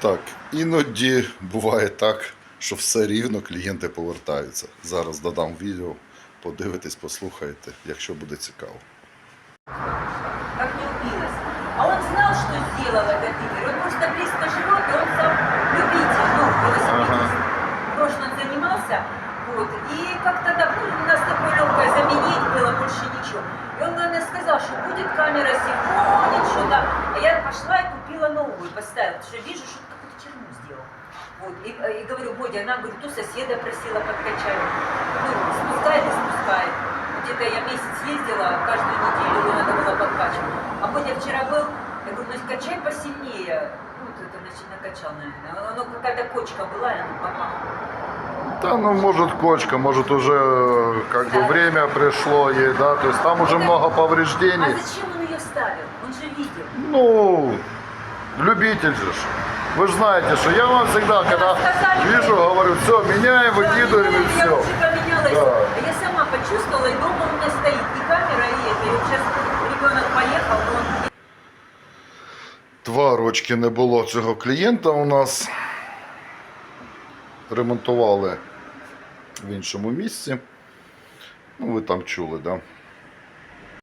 Так, іноді буває так, що все рівно клієнти повертаються. Зараз додам відео, подивитесь, послухайте, якщо буде цікаво. как не убилась. А он знал, что сделал этот Игорь. Он просто близко живет, и он сам любитель, ну, велосипедист. В прошлом занимался, вот, и как-то так, ну, у нас такое легкое заменить было, больше ничего. И он, наверное, сказал, что будет камера симфонить, что-то. А я пошла и купила новую, поставила, потому что вижу, что какую-то черну сделал. Вот, и, и говорю, Бодя, она, говорит, у соседа просила подкачать. Ну, спускает и спускает. Где-то я месяц ездила, каждую неделю его надо было подкачивать. А Бодя вчера был, я говорю, ну качай посильнее. Ну, вот это, значит, накачал, наверное. Оно какая-то кочка была, и оно попало. Та ну может кочка, может уже э, как бы Да. время пришло ей, да, то есть там уже много А повреждений. зачем он ее ставил? Он же видел. Ну, любитель же. ж. Вы же знаете, что я вам всегда, когда сказали, вижу, говорю, все, меняем, выкидываем и Я все. уже поменялась. Да. А Я сама почувствовала, и дома у меня стоит и камера, и это. И вот сейчас ребенок поехал, но он Два рочки не було цього клієнта у нас. Ремонтували в іншому місці. Ну, ви там чули, да?